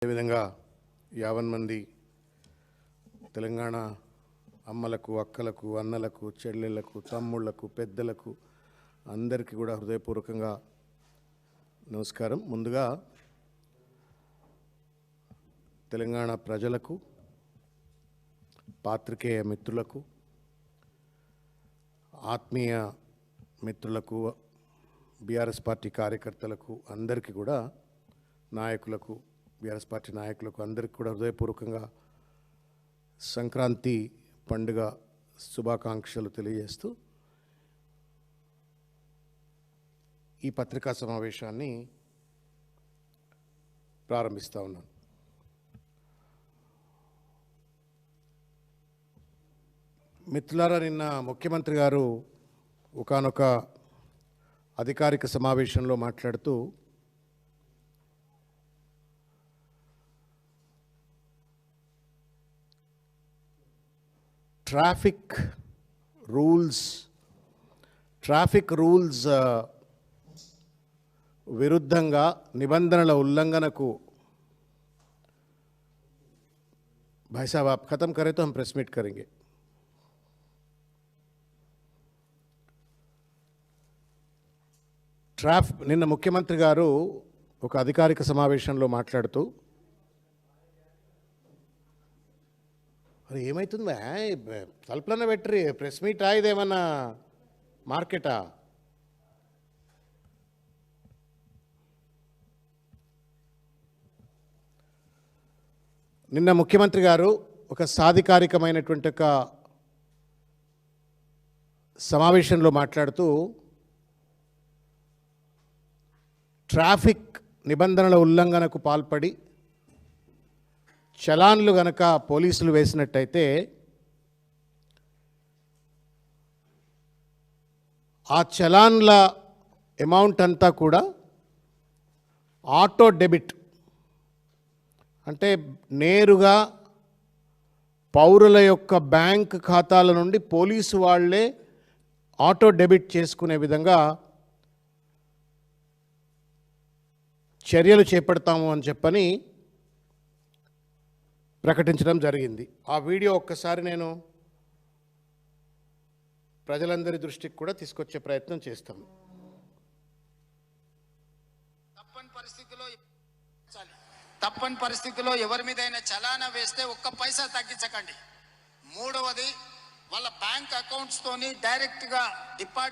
అదేవిధంగా యావన్ మంది తెలంగాణ అమ్మలకు అక్కలకు అన్నలకు చెల్లెళ్ళకు తమ్ముళ్ళకు పెద్దలకు అందరికీ కూడా హృదయపూర్వకంగా నమస్కారం. ముందుగా తెలంగాణ ప్రజలకు పాత్రికేయ మిత్రులకు ఆత్మీయ మిత్రులకు బీఆర్ఎస్ పార్టీ కార్యకర్తలకు అందరికీ కూడా నాయకులకు బీఆర్ఎస్ పార్టీ నాయకులకు అందరికీ కూడా హృదయపూర్వకంగా సంక్రాంతి పండుగ శుభాకాంక్షలు తెలియజేస్తూ ఈ పత్రికా సమావేశాన్ని ప్రారంభిస్తూ ఉన్నాను. మిత్రులారా నిన్న ముఖ్యమంత్రి గారు ఒకానొక అధికారిక సమావేశంలో మాట్లాడుతూ ట్రాఫిక్ రూల్స్ ట్రాఫిక్ రూల్స్ ఆ, విరుద్ధంగా నిబంధనల ఉల్లంఘనకు भाई साहब आप ख़त्म करें तो हम प्रेस मीट करेंगे ట్రాఫ్ నిన్న ముఖ్యమంత్రి గారు ఒక అధికారిక సమావేశంలో మాట్లాడుతూ మరి ఏమవుతుంది తలుపులన్న పెట్టరి ప్రెస్ మీటా ఇదేమన్నా మార్కెటా? నిన్న ముఖ్యమంత్రి గారు ఒక సాధికారికమైనటువంటి ఒక సమావేశంలో మాట్లాడుతూ ట్రాఫిక్ నిబంధనల ఉల్లంఘనకు పాల్పడి చలాన్లు గనక పోలీసులు వేసినట్టయితే ఆ చలాన్ల అమౌంట్ అంతా కూడా ఆటో డెబిట్ అంటే నేరుగా పౌరుల యొక్క బ్యాంక్ ఖాతాల నుండి పోలీసు వాళ్ళే ఆటో డెబిట్ చేసుకునే విధంగా చర్యలు చేపడతాము అని చెప్పని ప్రకటించడం జరిగింది. ఆ వీడియో ఒక్కసారి నేను ప్రజలందరి దృష్టికి కూడా తీసుకొచ్చే ప్రయత్నం చేస్తాను. తప్పని పరిస్థితిలో తప్పని పరిస్థితిలో ఎవరి మీదైనా చలానా వేస్తే ఒక్క పైసా తగ్గించకండి. మూడవది వాళ్ళ బ్యాంక్ అకౌంట్స్తోని డైరెక్ట్గా డిపార్ట్